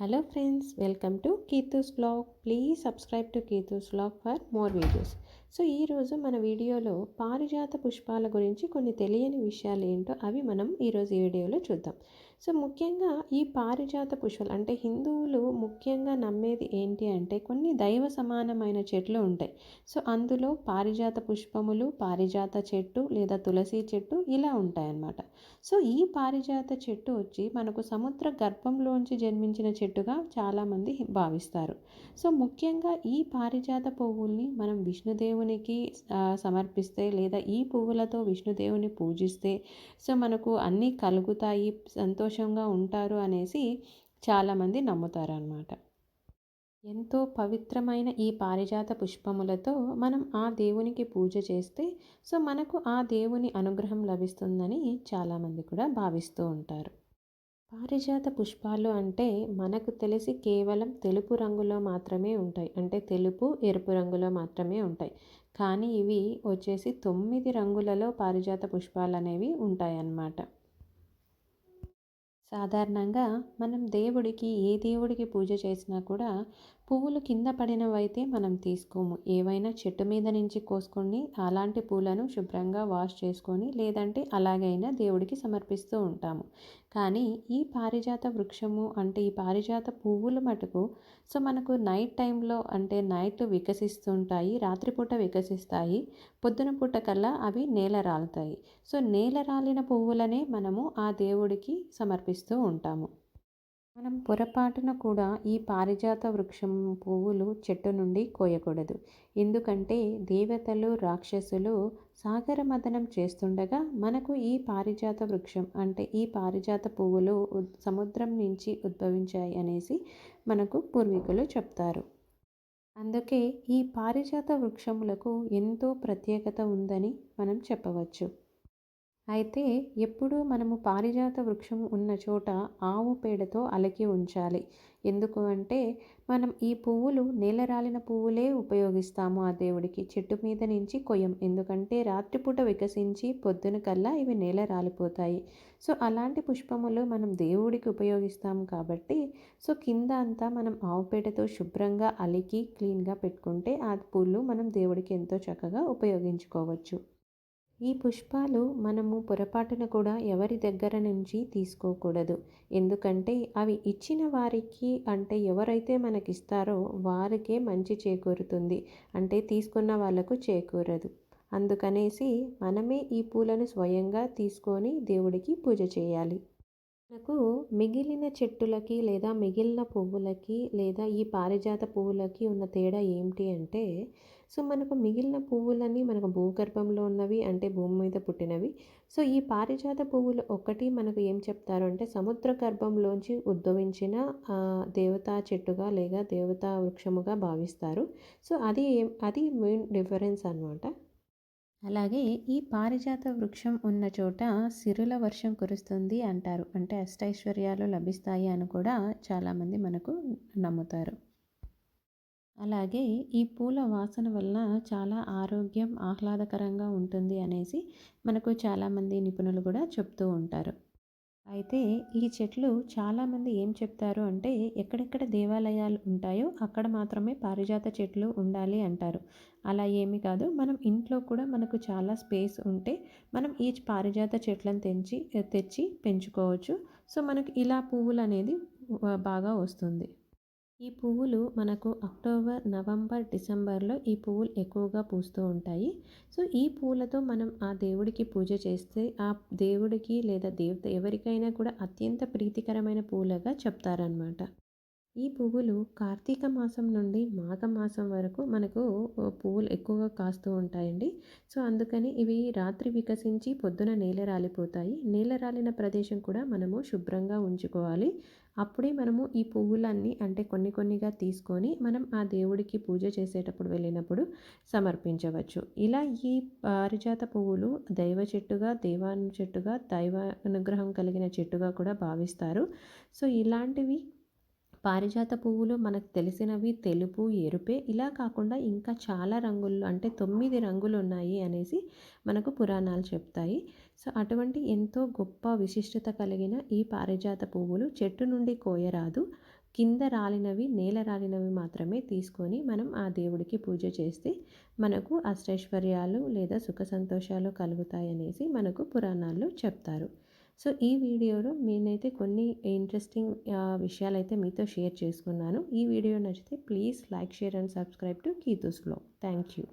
Hello friends welcome to Keethu's blog please subscribe to Keethu's blog for more videos so ఈరోజు మన వీడియోలో పారిజాత పుష్పాల గురించి కొన్ని తెలియని విషయాలు ఏంటో అవి మనం ఈరోజు ఈ వీడియోలో చూద్దాం. సో ముఖ్యంగా ఈ పారిజాత పుష్పాలు అంటే హిందువులు ముఖ్యంగా నమ్మేది ఏంటి అంటే కొన్ని దైవ సమానమైన చెట్లు ఉంటాయి. సో అందులో పారిజాత పుష్పములు పారిజాత చెట్టు లేదా తులసి చెట్టు ఇలా ఉంటాయన్నమాట. సో ఈ పారిజాత చెట్టు వచ్చి మనకు సముద్ర గర్భంలోంచి జన్మించిన చెట్టుగా చాలామంది భావిస్తారు. సో ముఖ్యంగా ఈ పారిజాత పువ్వుల్ని మనం విష్ణుదేవునికి సమర్పిస్తే లేదా ఈ పువ్వులతో విష్ణుదేవుని పూజిస్తే సో మనకు అన్నీ కలుగుతాయి సంతోష సంతోషంగా ఉంటారు అనేసి చాలామంది నమ్ముతారు అన్నమాట ఎంతో పవిత్రమైన ఈ పారిజాత పుష్పములతో మనం ఆ దేవునికి పూజ చేస్తే సో మనకు ఆ దేవుని అనుగ్రహం లభిస్తుందని చాలామంది కూడా భావిస్తూ ఉంటారు. పారిజాత పుష్పాలు అంటే మనకు తెలిసి కేవలం తెలుపు రంగులో మాత్రమే ఉంటాయి. అంటే తెలుపు ఎరుపు రంగులో మాత్రమే ఉంటాయి. కానీ ఇవి వచ్చేసి తొమ్మిది రంగులలో పారిజాత పుష్పాలు అనేవి ఉంటాయన్నమాట. సాధారణంగా మనం దేవుడికి ఏ దేవుడికి పూజ చేసినా కూడా పువ్వులు కింద పడినవైతే మనం తీసుకోము. ఏవైనా చెట్టు మీద నుంచి కోసుకొని అలాంటి పూలను శుభ్రంగా వాష్ చేసుకొని లేదంటే అలాగైనా దేవుడికి సమర్పిస్తూ ఉంటాము. కానీ ఈ పారిజాత వృక్షము అంటే ఈ పారిజాత పువ్వులు మటుకు సో మనకు నైట్ టైంలో అంటే నైట్ వికసిస్తుంటాయి రాత్రిపూట వికసిస్తాయి పొద్దున పూట కల్లా అవి నేల రాలుతాయి. సో నేల రాలిన పువ్వులనే మనము ఆ దేవుడికి సమర్పిస్తూ ఉంటాము. మనం పొరపాటున కూడా ఈ పారిజాత వృక్షం పువ్వులు చెట్టు నుండి కోయకూడదు. ఎందుకంటే దేవతలు రాక్షసులు సాగర మదనం చేస్తుండగా మనకు ఈ పారిజాత వృక్షం అంటే ఈ పారిజాత పువ్వులు సముద్రం నుంచి ఉద్భవించాయి అనేసి మనకు పూర్వీకులు చెప్తారు. అందుకే ఈ పారిజాత వృక్షములకు ఎంతో ప్రత్యేకత ఉందని మనం చెప్పవచ్చు. అయితే ఎప్పుడూ మనము పారిజాత వృక్షం ఉన్న చోట ఆవు పేడతో అలకి ఉంచాలి. ఎందుకు అంటే మనం ఈ పువ్వులు నేలరాలిన పువ్వులే ఉపయోగిస్తాము ఆ దేవుడికి. చెట్టు మీద నుంచి కొయ్యం. ఎందుకంటే రాత్రిపూట వికసించి పొద్దున కల్లా ఇవి నేల రాలిపోతాయి సో అలాంటి పుష్పములు మనం దేవుడికి ఉపయోగిస్తాము కాబట్టి సో కింద అంతా మనం ఆవు పేడతో శుభ్రంగా అలికి క్లీన్గా పెట్టుకుంటే ఆ పూలు మనం దేవుడికి ఎంతో చక్కగా ఉపయోగించుకోవచ్చు. ఈ పుష్పాలు మనము పొరపాటున కూడా ఎవరి దగ్గర నుంచి తీసుకోకూడదు. ఎందుకంటే అవి ఇచ్చిన వారికి అంటే ఎవరైతే మనకిస్తారో వారికే మంచి చేకూరుతుంది. అంటే తీసుకున్న వాళ్ళకు చేకూరదు. అందుకనేసి మనమే ఈ పూలను స్వయంగా తీసుకొని దేవుడికి పూజ చేయాలి. మనకు మిగిలిన చెట్టులకి లేదా మిగిలిన పువ్వులకి లేదా ఈ పారిజాత పువ్వులకి ఉన్న తేడా ఏమిటి అంటే సో మనకు మిగిలిన పువ్వులన్నీ మనకు భూగర్భంలో ఉన్నవి అంటే భూమి మీద పుట్టినవి. సో ఈ పారిజాత పువ్వులు ఒకటి మనకు ఏం చెప్తారు అంటే సముద్ర గర్భంలోంచి ఉద్భవించిన దేవతా చెట్టుగా లేదా దేవతా వృక్షముగా భావిస్తారు. సో అది అది మెయిన్ డిఫరెన్స్ అనమాట అలాగే ఈ పారిజాత వృక్షం ఉన్న చోట సిరుల వర్షం కురుస్తుంది అంటారు. అంటే అష్టైశ్వర్యాలు లభిస్తాయి అని కూడా చాలామంది మనకు నమ్ముతారు. అలాగే ఈ పూల వాసన వల్ల చాలా ఆరోగ్యం ఆహ్లాదకరంగా ఉంటుంది అనేసి మనకు చాలామంది నిపుణులు కూడా చెప్తూ ఉంటారు. అయితే ఈ చెట్లు చాలామంది ఏం చెప్తారు అంటే ఎక్కడెక్కడ దేవాలయాలు ఉంటాయో అక్కడ మాత్రమే పారిజాత చెట్లు ఉండాలి అంటారు. అలా ఏమి కాదు మనం ఇంట్లో కూడా మనకు చాలా స్పేస్ ఉంటే మనం ఈ పారిజాత చెట్లను తెంచి తెచ్చి పెంచుకోవచ్చు. సో మనకు ఇలా పువ్వులు అనేది బాగా వస్తుంది. ఈ పువ్వులు మనకు అక్టోబర్ నవంబర్ డిసెంబర్లో ఈ పువ్వులు ఎక్కువగా పూస్తూ ఉంటాయి. సో ఈ పువ్వులతో మనం ఆ దేవుడికి పూజ చేస్తే ఆ దేవుడికి లేదా దేవత ఎవరికైనా కూడా అత్యంత ప్రీతికరమైన పూలగా చెప్తారనమాట ఈ పువ్వులు కార్తీక మాసం నుండి మాఘ మాసం వరకు మనకు పువ్వులు ఎక్కువగా కాస్తూ ఉంటాయండి. సో అందుకని ఇవి రాత్రి వికసించి పొద్దున నేల రాలిపోతాయి. నేల రాలిన ప్రదేశం కూడా మనము శుభ్రంగా ఉంచుకోవాలి. అప్పుడే మనము ఈ పువ్వులన్నీ అంటే కొన్ని కొన్నిగా తీసుకొని మనం ఆ దేవుడికి పూజ చేసేటప్పుడు వెళ్ళినప్పుడు సమర్పించవచ్చు. ఇలా ఈ పారిజాత పువ్వులు దైవ చెట్టుగా దేవాను చెట్టుగా దైవ అనుగ్రహం కలిగిన చెట్టుగా కూడా భావిస్తారు. సో ఇలాంటివి పారిజాత పువ్వులు మనకు తెలిసినవి తెలుపు ఎరుపే ఇలా కాకుండా ఇంకా చాలా రంగులు అంటే తొమ్మిది రంగులు ఉన్నాయి అనేసి మనకు పురాణాలు చెప్తాయి. సో అటువంటి ఎంతో గొప్ప విశిష్టత కలిగిన ఈ పారిజాత పువ్వులు చెట్టు నుండి కోయరాదు. కింద రాలినవి నేల రాలినవి మాత్రమే తీసుకొని మనం ఆ దేవుడికి పూజ చేస్తే మనకు అష్టైశ్వర్యాలు లేదా సుఖ సంతోషాలు కలుగుతాయనేసి మనకు పురాణాల్లో చెప్తారు. సో ఈ వీడియోలో నేనైతే కొన్ని ఇంట్రెస్టింగ్ విషయాలు అయితే మీతో షేర్ చేసుకున్నాను. ఈ వీడియో నచ్చితే please like share and subscribe to కీతూస్లో thank you